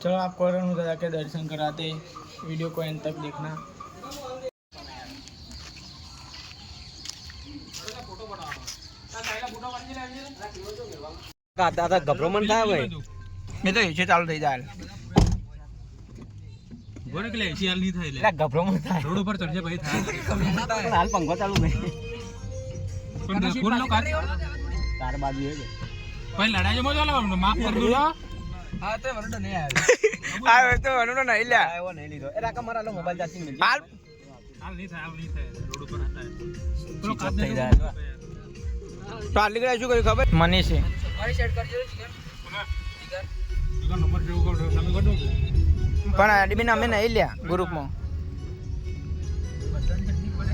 चलो आपको और उधर जाके दर्शन कराते वीडियो को एंड तक देखना કાતા હતા ગભરામણ થાય ભાઈ ये तो ऐसे चालू થઈ જાય બોલે કે એસી હાલ નહીં થાય એટલે ગભરામણ થાય રોડ ઉપર ચડશે ભાઈ થાય પણ હાલ પંખો ચાલુ નહીં પણ ફૂલ નો કાર તાર બાજુ એ ભાઈ લડાઈ જમો ચાલો માફ કરી દો હા તો મને નહીં આવ્યો. આવ્યો તો મને નહીં લ્યા. આવ્યો નહીં લીધો. એ રાકા મારા મોબાઈલ ચાર્જિંગ મિલ હાલ. હાલ નહીં થાય હાલ નહીં થાય. રોડ ઉપર હતા પેલો off થઈ થઈ જાય. જાય તો આટલી કડા શું કર્યું ખબર? મને છે નંબર જેવું કરો તમે કરો પણ એડમિન અમે નહીં લ્યા ગ્રુપમાં.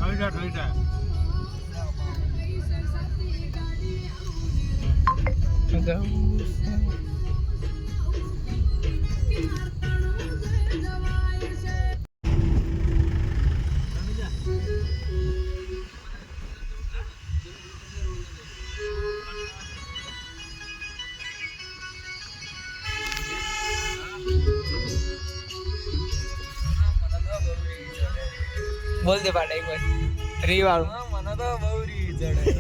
આવી થઈ બોલ દે પાટા એક વાર. રી વાળું મને તો બહુ રી ચડે.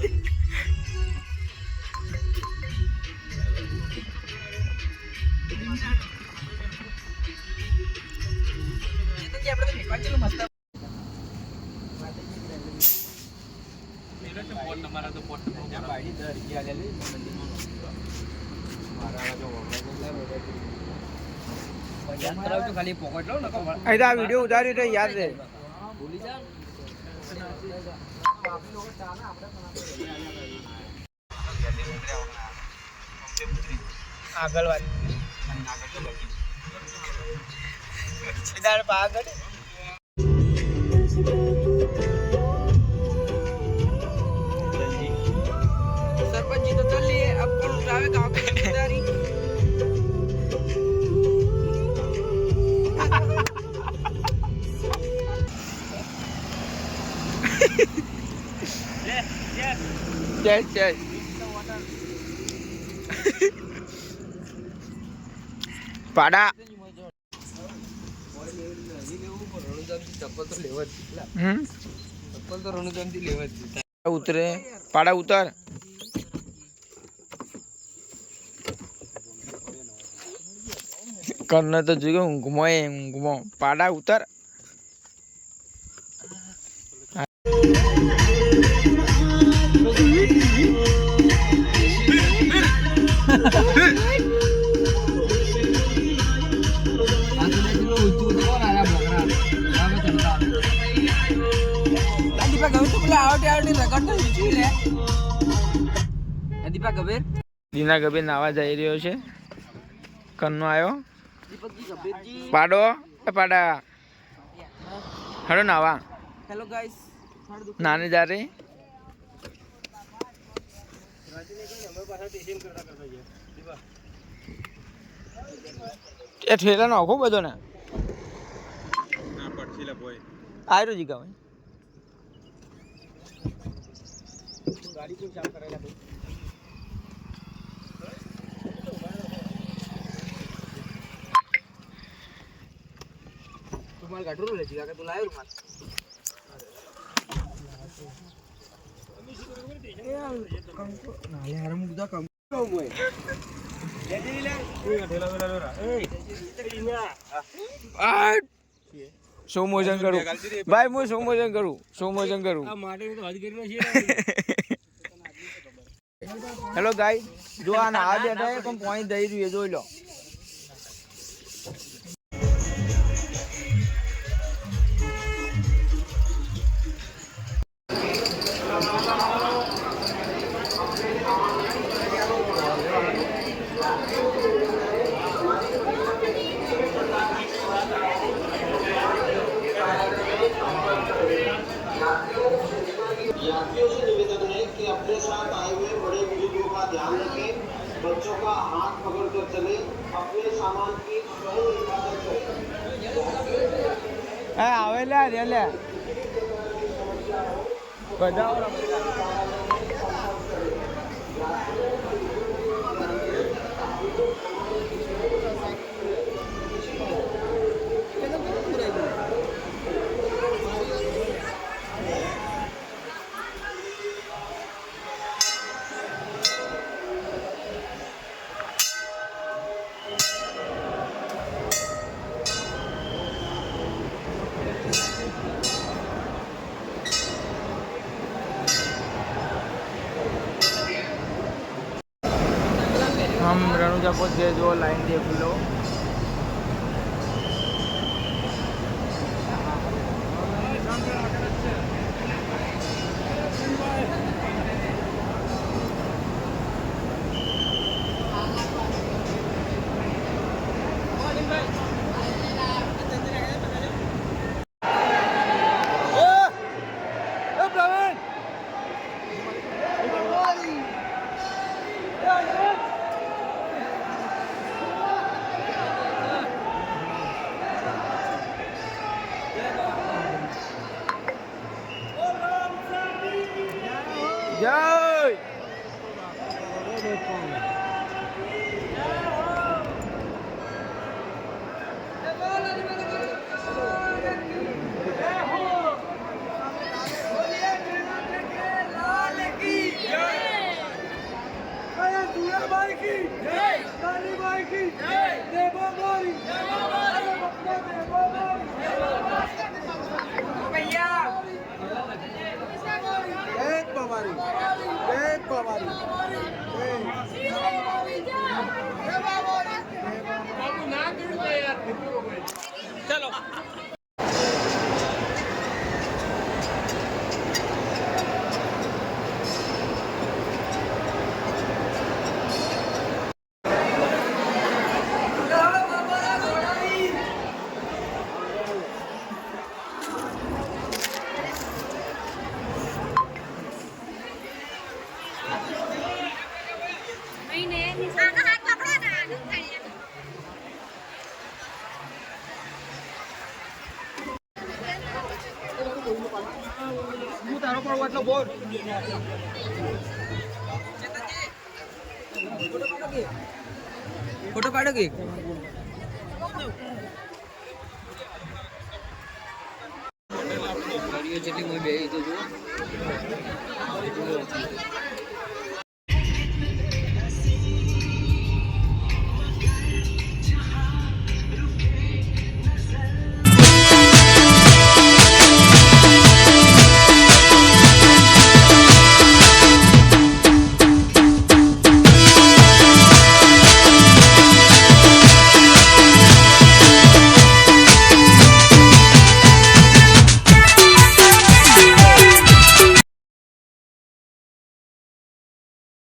તમારા તો પોટ ખાલી પોકેટ લો ને અહીં તો આ વીડિયો ઉતાર્યો તો યાદ રહે ભૂલી જા. આગળ વાત સીધા આગળ yes, yes. પાડા. ઉતરે. પાડા ઉતર. કર્ણ તો જોયું ઊંઘમાં ઊંઘમાં. પાડા ઉતર. દીપા ગભેર દીના ગભે નાવા જઈ રહ્યો છે. કન્નો આવ્યો પાડો. પાડા. હડો નાવા. હેલો ગાઈસ નાને જા રે એ ઠેલા ખૂબ બધો ને? ના આયરો જીગા ભાઈ ગાડી કોઈ ચાલુ કરેલા ભાઈ. તું મારે ગાઢું લે જીગા કે તું લાવ્યો માર. નાલે હારમ બધા કમ આ શું મોજન કરું ભાઈ હું સોમોજન મોજન કરું સોમોજન કરું હેલો ગાઈ જો આ ના બેઠા પણ પોઈન્ટ દઈ રહ્યું જોઈ લો. यात्रियों से निवेदन है कि अपने साथ आए हुए बड़े बुजुर्गों का ध्यान रखें बच्चों का हाथ पकड़ कर चले अपने सामान की स्वयं हिफाजत करें आवेला रेला बजाओ લે બધા જબરજસ્ત જો લાઈન દેખ લો જય આનો હાથ પકડો ને આનો થાય હું તારો પણ એટલો બોલ ફોટો પાડો કે ગાડીઓ જેટલી મેં બે તો જુઓ